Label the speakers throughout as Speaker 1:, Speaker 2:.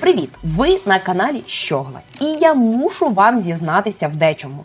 Speaker 1: Привіт! Ви на каналі Щогла. І я мушу вам зізнатися в дечому.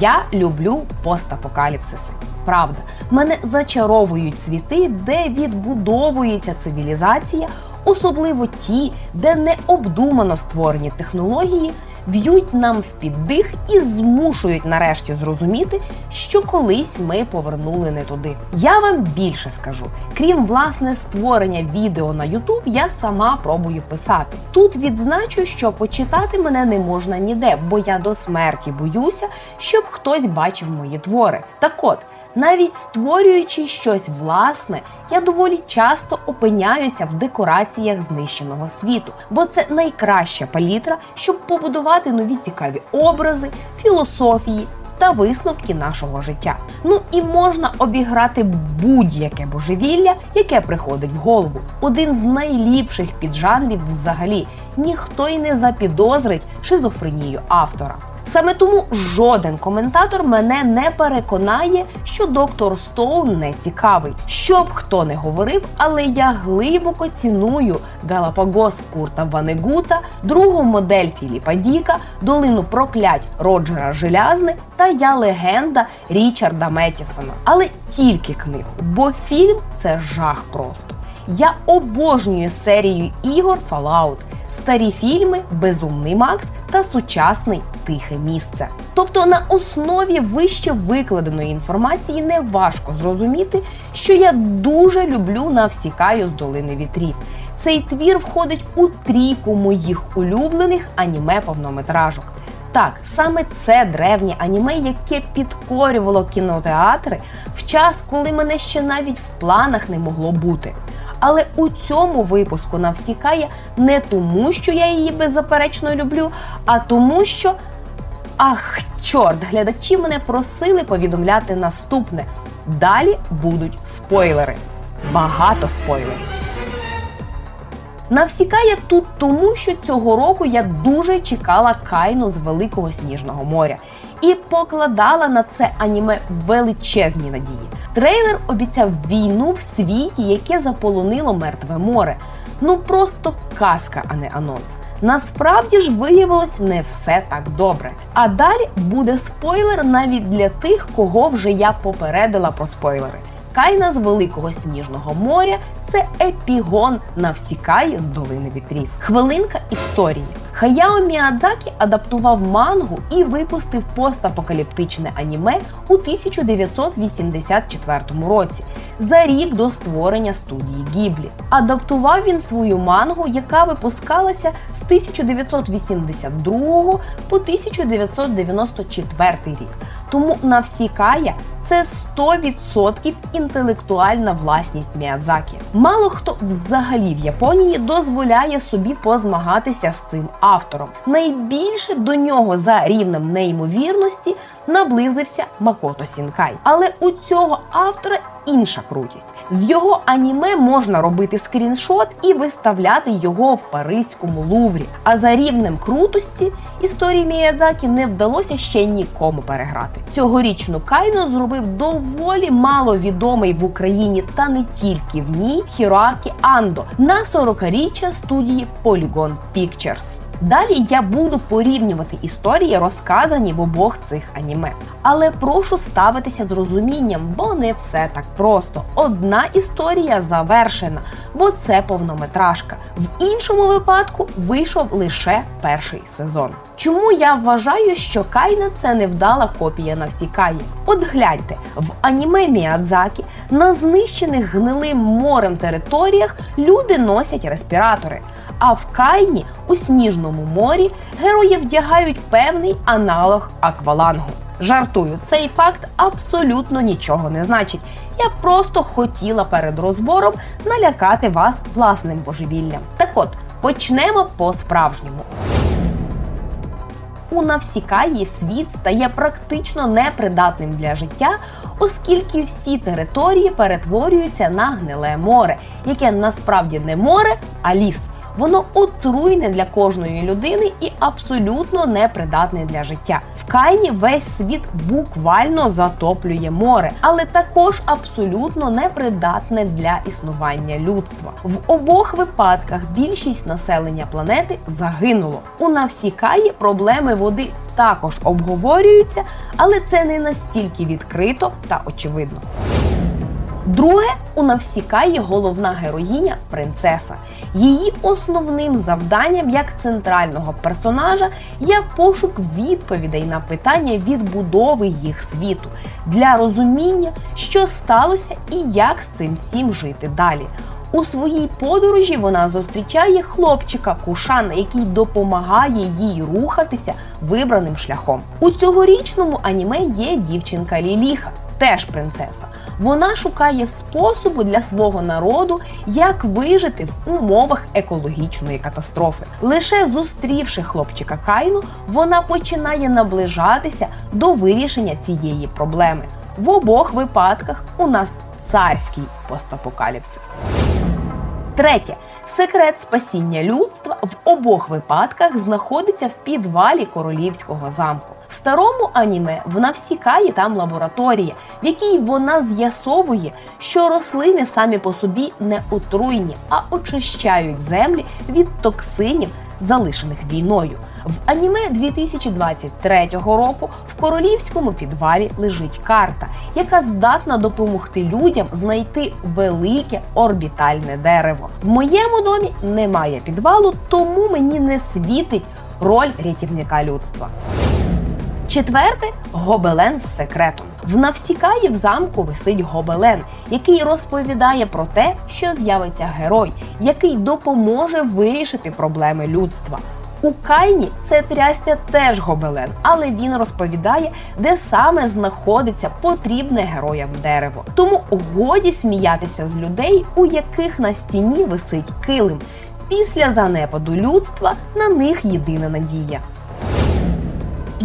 Speaker 1: Я люблю постапокаліпсиси. Правда, мене зачаровують світи, де відбудовується цивілізація, особливо ті, де необдумано створені технології б'ють нам в піддих і змушують нарешті зрозуміти, що колись ми повернули не туди. Я вам більше скажу. Крім власне створення відео на YouTube, я сама пробую писати. Тут відзначу, що почитати мене не можна ніде, бо я до смерті боюся, щоб хтось бачив мої твори. Так от. Навіть створюючи щось власне, я доволі часто опиняюся в декораціях знищеного світу, бо це найкраща палітра, щоб побудувати нові цікаві образи, філософії та висновки нашого життя. Ну і можна обіграти будь-яке божевілля, яке приходить в голову. Один з найліпших піджанрів взагалі ніхто й не запідозрить шизофренію автора. Саме тому жоден коментатор мене не переконає, що доктор Стоун не цікавий. Що б хто не говорив, але я глибоко ціную Галапагос Курта Ванегута, другу модель Філіпа Діка, долину проклять Роджера Желязни та я легенда Річарда Метісона. Але тільки книгу, бо фільм це жах просто. Я обожнюю серію ігор Fallout, старі фільми Безумний Макс та сучасний тихе місце. Тобто на основі вище викладеної інформації не важко зрозуміти, що я дуже люблю навсікаю з долини вітрів. Цей твір входить у трійку моїх улюблених аніме повнометражок. Так, саме це древнє аніме, яке підкорювало кінотеатри в час, коли мене ще навіть в планах не могло бути. Але у цьому випуску навсікає не тому, що я її беззаперечно люблю, а тому, що. Ах, чорт, глядачі мене просили повідомляти наступне. Далі будуть спойлери. Багато спойлерів. Навсікає тут тому, що цього року я дуже чекала кайну з Великого Сніжного моря і покладала на це аніме величезні надії. Трейлер обіцяв війну в світі, яке заполонило мертве море. Ну просто казка, а не анонс. Насправді ж виявилось не все так добре. А далі буде спойлер навіть для тих, кого вже я попередила про спойлери. Кайна з Великого Сніжного моря це епігон на всі каї з долини вітрів. Хвилинка історії. Хаяо Міадзакі адаптував мангу і випустив постапокаліптичне аніме у 1984 році, за рік до створення студії Гіблі. Адаптував він свою мангу, яка випускалася з 1982 по 1994 рік. Тому Навсікая це 100% інтелектуальна власність Міядзакі. Мало хто взагалі в Японії дозволяє собі позмагатися з цим автором. Найбільше до нього за рівнем неймовірності наблизився Макото Сінкай. Але у цього автора інша крутість. З його аніме можна робити скріншот і виставляти його в паризькому луврі. А за рівнем крутості історії Міядзакі не вдалося ще нікому переграти. Цьогорічну кайну зробив доволі маловідомий в Україні та не тільки в ній Хіроакі Андо на 40-річчя студії Polygon Pictures. Далі я буду порівнювати історії, розказані в обох цих аніме. Але прошу ставитися з розумінням, бо не все так просто. Одна історія завершена, бо це повнометражка. В іншому випадку вийшов лише перший сезон. Чому я вважаю, що Кайна це невдала копія Навсікаї? От гляньте, в аніме Міядзакі на знищених гнилим морем територіях люди носять респіратори. А в Кайні у сніжному морі герої вдягають певний аналог аквалангу. Жартую, цей факт абсолютно нічого не значить. Я просто хотіла перед розбором налякати вас власним божевіллям. Так от, почнемо по-справжньому. У Навсікаї світ стає практично непридатним для життя, оскільки всі території перетворюються на гниле море, яке насправді не море, а ліс. Воно отруйне для кожної людини і абсолютно непридатне для життя. В Кайні весь світ буквально затоплює море, але також абсолютно непридатне для існування людства. В обох випадках більшість населення планети загинуло. У Навсікаї проблеми води також обговорюються, але це не настільки відкрито та очевидно. Друге, у Навсікаї головна героїня принцеса. Її основним завданням як центрального персонажа є пошук відповідей на питання відбудови їх світу для розуміння, що сталося і як з цим всім жити далі. У своїй подорожі вона зустрічає хлопчика Кушана, який допомагає їй рухатися вибраним шляхом. У цьогорічному аніме є дівчинка Ліліха, теж принцеса. Вона шукає способу для свого народу, як вижити в умовах екологічної катастрофи. Лише зустрівши хлопчика Кайну, вона починає наближатися до вирішення цієї проблеми. В обох випадках у нас царський постапокаліпсис. Третє. Секрет спасіння людства в обох випадках знаходиться в підвалі королівського замку. В старому аніме в Навсікаї там лабораторія, в якій вона з'ясовує, що рослини самі по собі не отруйні, а очищають землі від токсинів, залишених війною. В аніме 2023 року в королівському підвалі лежить карта, яка здатна допомогти людям знайти велике орбітальне дерево. В моєму домі немає підвалу, тому мені не світить роль рятівника людства. Четверте гобелен з секретом. В Навсікаї в замку висить гобелен, який розповідає про те, що з'явиться герой, який допоможе вирішити проблеми людства. У Кайні це трястя теж гобелен, але він розповідає, де саме знаходиться потрібне героям дерево. Тому годі сміятися з людей, у яких на стіні висить килим. Після занепаду людства на них єдина надія.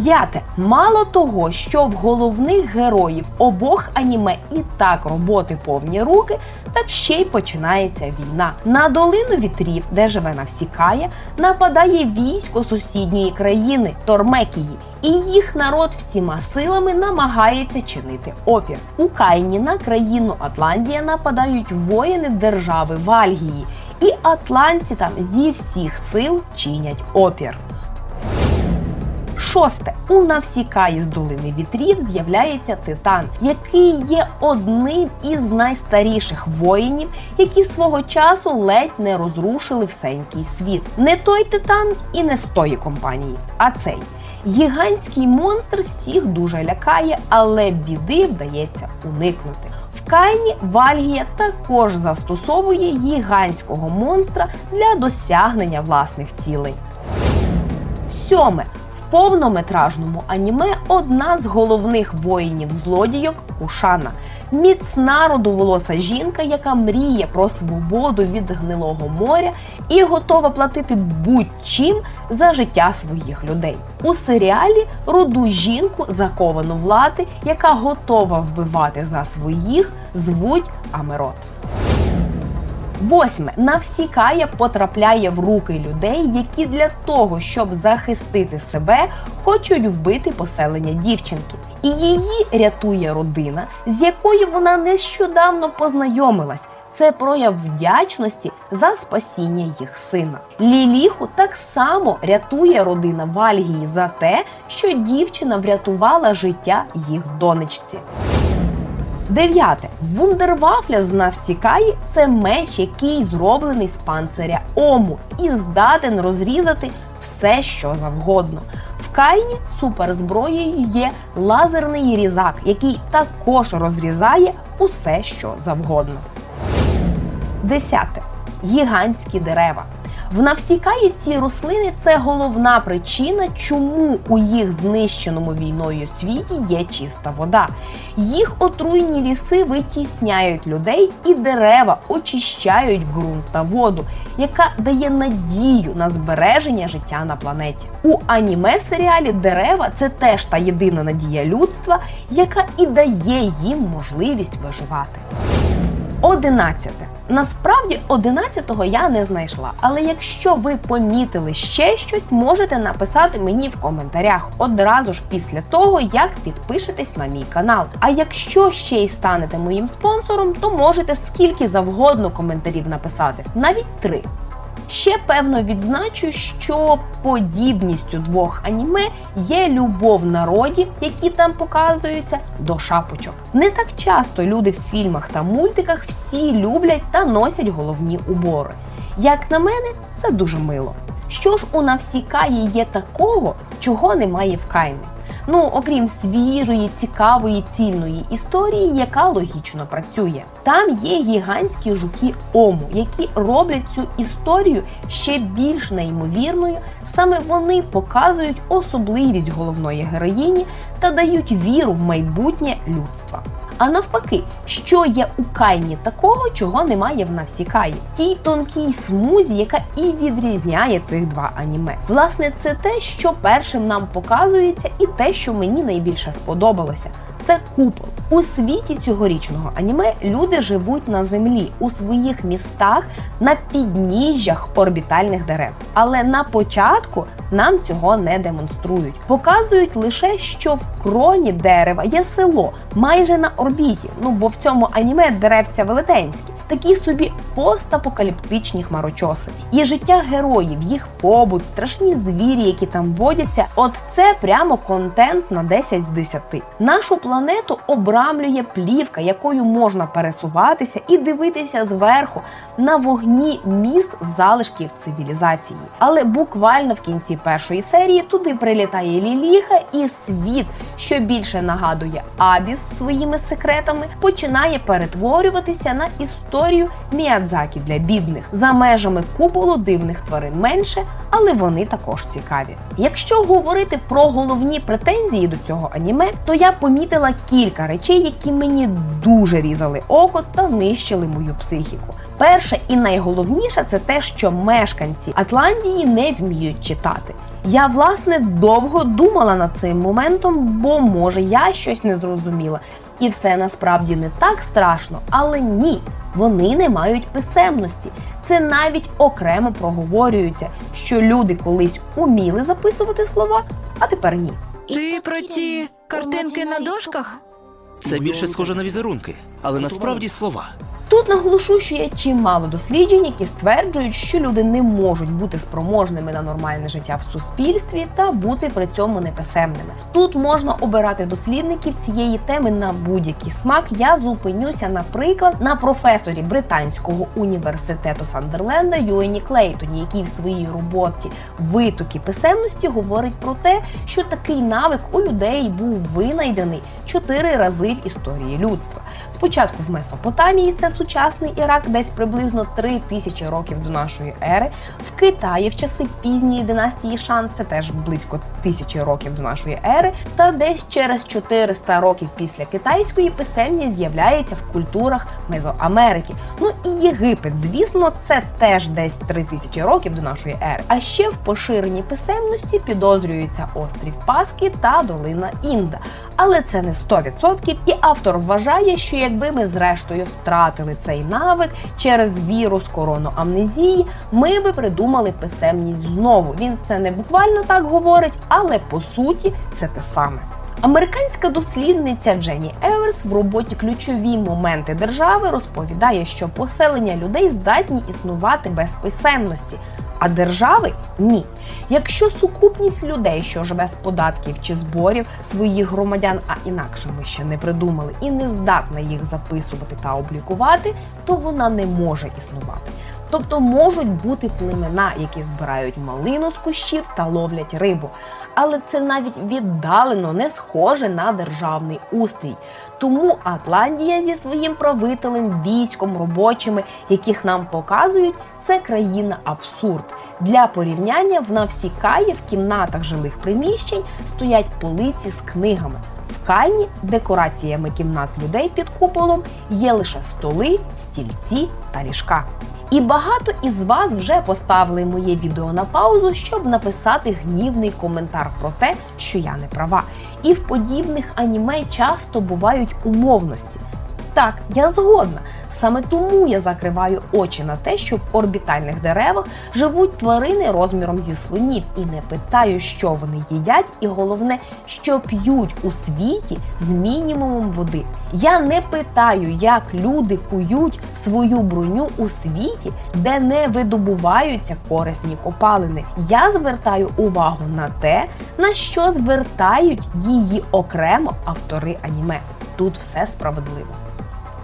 Speaker 1: П'яте, мало того, що в головних героїв обох аніме і так роботи повні руки, так ще й починається війна. На долину вітрів, де живе Навсікая, нападає військо сусідньої країни Тормекії, і їх народ всіма силами намагається чинити опір. У Кайні на країну Атлантія нападають воїни держави Вальгії, і атланці там зі всіх сил чинять опір. Шосте у Навсікаї з долини вітрів з'являється титан, який є одним із найстаріших воїнів, які свого часу ледь не розрушили всенький світ. Не той титан і не з тої компанії, а цей. Гігантський монстр всіх дуже лякає, але біди вдається уникнути. В Кайні Вальгія також застосовує гігантського монстра для досягнення власних цілей. Сьоме повнометражному аніме одна з головних воїнів злодійок Кушана. Міцна родоволоса жінка, яка мріє про свободу від гнилого моря і готова платити будь-чим за життя своїх людей. У серіалі руду жінку заковану влади, яка готова вбивати за своїх, звуть Амерот. Восьме Навсікая потрапляє в руки людей, які для того, щоб захистити себе, хочуть вбити поселення дівчинки. І її рятує родина, з якою вона нещодавно познайомилась. Це прояв вдячності за спасіння їх сина. Ліліху так само рятує родина Вальгії за те, що дівчина врятувала життя їх донечці. Дев'яте. Вундервафля з Навсікаї – це меч, який зроблений з панциря Ому і здатен розрізати все, що завгодно. В Кайні суперзброєю є лазерний різак, який також розрізає усе, що завгодно. Десяте. Гігантські дерева. В ці рослини це головна причина, чому у їх знищеному війною світі є чиста вода. Їх отруйні ліси витісняють людей, і дерева очищають ґрунт та воду, яка дає надію на збереження життя на планеті. У аніме серіалі дерева це теж та єдина надія людства, яка і дає їм можливість виживати. 11. Насправді 11-го я не знайшла, але якщо ви помітили ще щось, можете написати мені в коментарях одразу ж після того, як підпишетесь на мій канал. А якщо ще й станете моїм спонсором, то можете скільки завгодно коментарів написати, навіть три. Ще певно відзначу, що подібністю двох аніме є любов народів, які там показуються, до шапочок. Не так часто люди в фільмах та мультиках всі люблять та носять головні убори. Як на мене, це дуже мило. Що ж у Навсікаї є такого, чого немає в Кайні? Ну, окрім свіжої, цікавої, цільної історії, яка логічно працює. Там є гігантські жуки Ому, які роблять цю історію ще більш неймовірною. Саме вони показують особливість головної героїні та дають віру в майбутнє людства. А навпаки, що є у Кайні такого, чого немає в Навсікаї? Тій тонкій смузі, яка і відрізняє цих два аніме. Власне, це те, що першим нам показується, і те, що мені найбільше сподобалося. Це купол. У світі цьогорічного аніме люди живуть на землі у своїх містах на підніжжях орбітальних дерев. Але на початку нам цього не демонструють. Показують лише, що в кроні дерева є село майже на орбіті. Ну бо в цьому аніме деревця велетенські. Такі собі постапокаліптичні хмарочоси. І життя героїв, їх побут, страшні звірі, які там водяться. От це прямо контент на 10 з 10. Нашу планету обрамлює плівка, якою можна пересуватися і дивитися зверху на вогні міст залишків цивілізації. Але буквально в кінці першої серії туди прилітає Ліліха, і світ, що більше нагадує Абіс своїми секретами, починає перетворюватися на історію Міядзакі для бідних. За межами куполу дивних тварин менше, але вони також цікаві. Якщо говорити про головні претензії до цього аніме, то я помітила кілька речей, які мені дуже різали око та нищили мою психіку. Перше і найголовніше це те, що мешканці Атлантії не вміють читати. Я власне довго думала над цим моментом, бо може я щось не зрозуміла. І все насправді не так страшно, але ні, вони не мають писемності. Це навіть окремо проговорюється, що люди колись уміли записувати слова, а тепер ні.
Speaker 2: Ти про ті картинки на дошках?
Speaker 3: Це більше схоже на візерунки, але насправді слова.
Speaker 1: Тут наголошу, що є чимало досліджень, які стверджують, що люди не можуть бути спроможними на нормальне життя в суспільстві та бути при цьому неписемними. Тут можна обирати дослідників цієї теми на будь-який смак. Я зупинюся, наприклад, на професорі британського університету Сандерленда Юені Клейтоні, який в своїй роботі витоки писемності говорить про те, що такий навик у людей був винайдений чотири рази в історії людства. Спочатку в Месопотамії, це сучасний Ірак, десь приблизно 3 тисячі років до нашої ери. В Китаї в часи пізньої династії Шан, це теж близько тисячі років до нашої ери. Та десь через 400 років після китайської писемність з'являється в культурах Мезоамерики. Ну і Єгипет, звісно, це теж десь 3 тисячі років до нашої ери. А ще в поширенні писемності підозрюється острів Паски та долина Інда. Але це не 100%, і автор вважає, що якби ми зрештою втратили цей навик через вірус короноамнезії, ми би придумали писемність знову. Він це не буквально так говорить, але по суті це те саме. Американська дослідниця Дженні Еверс в роботі ключові моменти держави розповідає, що поселення людей здатні існувати без писемності, а держави ні. Якщо сукупність людей, що живе з податків чи зборів своїх громадян, а інакше ми ще не придумали і не здатна їх записувати та облікувати, то вона не може існувати. Тобто можуть бути племена, які збирають малину з кущів та ловлять рибу. Але це навіть віддалено не схоже на державний устрій. Тому Атлантія зі своїм правителем, військом, робочими, яких нам показують, це країна абсурд. Для порівняння в Навсікаї в кімнатах жилих приміщень стоять полиці з книгами. В Кайні декораціями кімнат людей під куполом є лише столи, стільці та ліжка. І багато із вас вже поставили моє відео на паузу, щоб написати гнівний коментар про те, що я не права. І в подібних аніме часто бувають умовності. Так, я згодна. Саме тому я закриваю очі на те, що в орбітальних деревах живуть тварини розміром зі слонів, і не питаю, що вони їдять, і головне, що п'ють у світі з мінімумом води. Я не питаю, як люди кують свою броню у світі, де не видобуваються корисні копалини. Я звертаю увагу на те, на що звертають її окремо автори аніме. Тут все справедливо.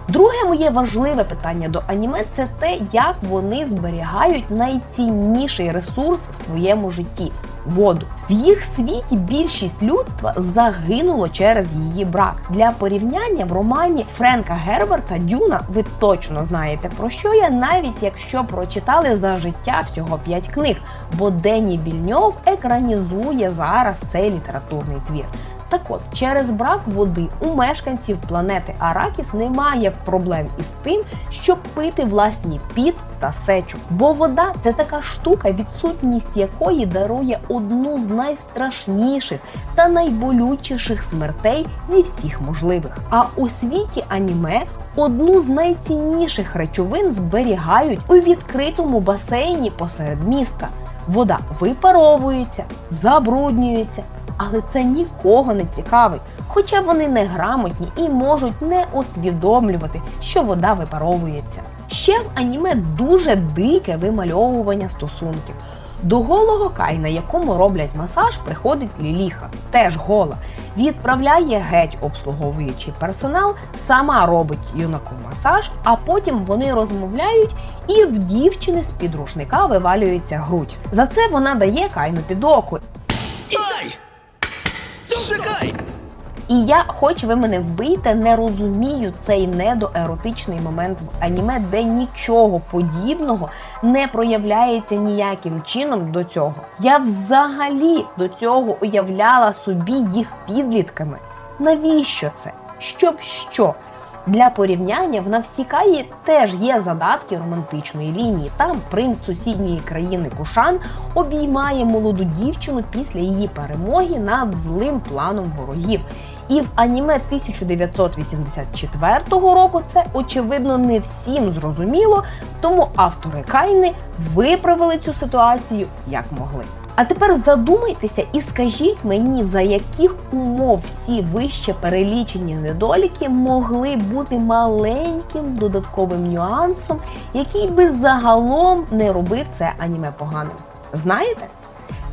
Speaker 1: Друге моє важливе питання до аніме це те, як вони зберігають найцінніший ресурс в своєму житті воду. В їх світі більшість людства загинуло через її брак. Для порівняння в романі Френка Герберта Дюна ви точно знаєте про що я, навіть якщо прочитали за життя всього 5 книг, бо Дені Вільньов екранізує зараз цей літературний твір. Так от, через брак води у мешканців планети Аракіс немає проблем із тим, щоб пити власні піт та сечу. Бо вода це така штука, відсутність якої дарує одну з найстрашніших та найболючіших смертей зі всіх можливих. А у світі аніме одну з найцінніших речовин зберігають у відкритому басейні посеред міста. Вода випаровується, забруднюється, але це нікого не цікавить. Хоча вони неграмотні і можуть не усвідомлювати, що вода випаровується. Ще в аніме дуже дике вимальовування стосунків. До голого кайна, якому роблять масаж, приходить Ліліха, теж гола. Відправляє геть обслуговуючий персонал, сама робить юнаку масаж, а потім вони розмовляють, і в дівчини з під рушника вивалюється грудь. За це вона дає кайну під око.
Speaker 3: Ай! Чекай!
Speaker 1: І я, хоч ви мене вбийте, не розумію цей недоеротичний момент в аніме, де нічого подібного не проявляється ніяким чином до цього. Я взагалі до цього уявляла собі їх підлітками. Навіщо це? Щоб що? Для порівняння в Навсікаї теж є задатки романтичної лінії. Там принц сусідньої країни Кушан обіймає молоду дівчину після її перемоги над злим планом ворогів. І в аніме 1984 року це очевидно не всім зрозуміло, тому автори Кайни виправили цю ситуацію як могли. А тепер задумайтеся і скажіть мені, за яких умов всі вище перелічені недоліки могли бути маленьким додатковим нюансом, який би загалом не робив це аніме поганим. Знаєте?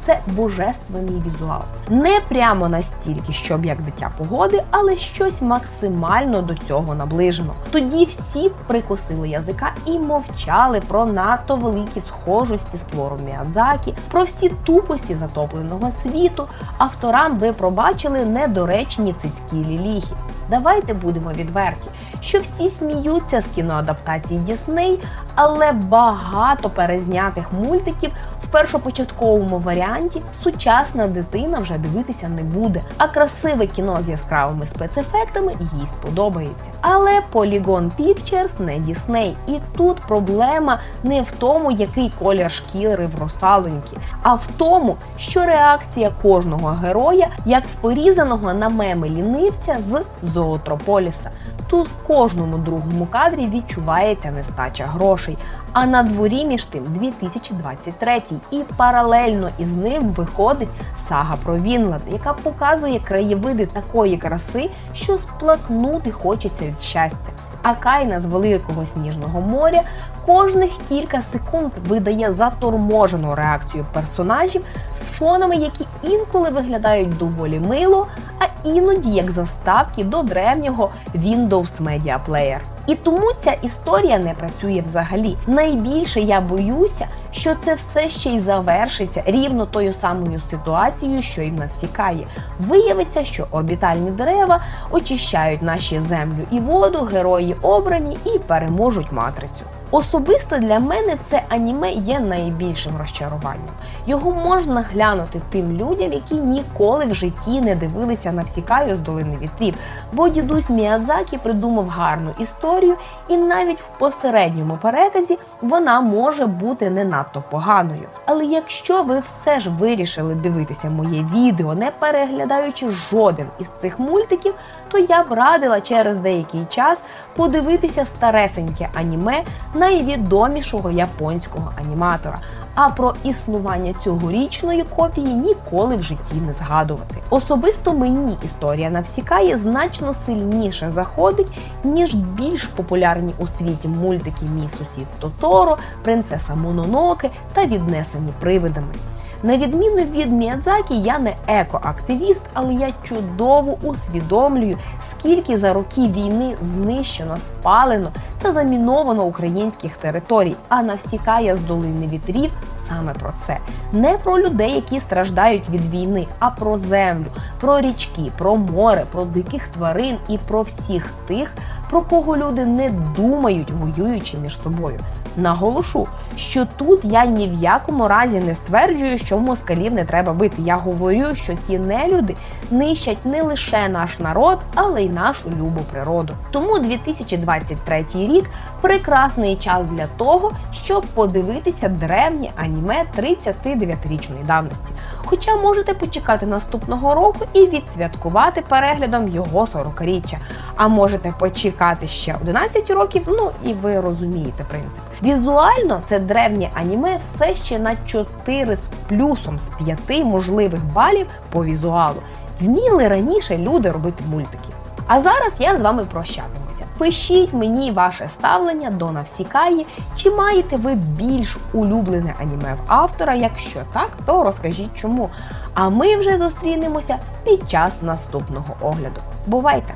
Speaker 1: Це божественний візуал. Не прямо настільки, щоб як дитя погоди, але щось максимально до цього наближено. Тоді всі прикосили язика і мовчали про надто великі схожості з твором Міядзакі, про всі тупості затопленого світу. Авторам ви пробачили недоречні цицькі ліліхи. Давайте будемо відверті, що всі сміються з кіноадаптації Дісней, але багато перезнятих мультиків першопочатковому варіанті сучасна дитина вже дивитися не буде. А красиве кіно з яскравими спецефектами їй сподобається. Але Polygon Pictures не Дісней. І тут проблема не в тому, який колір шкіри в росалоньки, а в тому, що реакція кожного героя, як в порізаного на меми лінивця з Зоотрополіса. Тут в кожному другому кадрі відчувається нестача грошей. А на дворі між тим 2023 і паралельно із ним виходить сага про Вінланд, яка показує краєвиди такої краси, що сплакнути хочеться від щастя. А Кайна з великого сніжного моря кожних кілька секунд видає заторможену реакцію персонажів з фонами, які інколи виглядають доволі мило, а іноді як заставки до древнього Windows Media Player. І тому ця історія не працює взагалі. Найбільше я боюся, що це все ще й завершиться рівно тою самою ситуацією, що й навсікає. Виявиться, що орбітальні дерева очищають наші землю і воду, герої обрані і переможуть матрицю. Особисто для мене це аніме є найбільшим розчаруванням. Його можна глянути тим людям, які ніколи в житті не дивилися на всікаю з долини вітрів, бо дідусь Міядзакі придумав гарну історію, і навіть в посередньому переказі вона може бути не надто поганою. Але якщо ви все ж вирішили дивитися моє відео, не переглядаючи жоден із цих мультиків, то я б радила через деякий час подивитися старесеньке аніме найвідомішого японського аніматора. А про існування цьогорічної копії ніколи в житті не згадувати. Особисто мені історія Навсікає значно сильніше заходить, ніж більш популярні у світі мультики Мій сусід Тоторо, Принцеса Мононоке та Віднесені привидами. На відміну від Міядзакі, я не екоактивіст, але я чудово усвідомлюю, скільки за роки війни знищено, спалено та заміновано українських територій. А навсікає з долини вітрів саме про це. Не про людей, які страждають від війни, а про землю, про річки, про море, про диких тварин і про всіх тих, про кого люди не думають, воюючи між собою. Наголошу, що тут я ні в якому разі не стверджую, що москалів не треба бити. Я говорю, що ті нелюди нищать не лише наш народ, але й нашу любу природу. Тому 2023 рік прекрасний час для того, щоб подивитися древнє аніме 39-річної давності. Хоча можете почекати наступного року і відсвяткувати переглядом його 40-річчя. А можете почекати ще 11 років, ну і ви розумієте принцип. Візуально це древнє аніме все ще на 4 з плюсом з 5 можливих балів по візуалу. Вміли раніше люди робити мультики. А зараз я з вами прощатимуся. Пишіть мені ваше ставлення до Навсікаї, чи маєте ви більш улюблене аніме в автора? Якщо так, то розкажіть чому. А ми вже зустрінемося під час наступного огляду. Бувайте!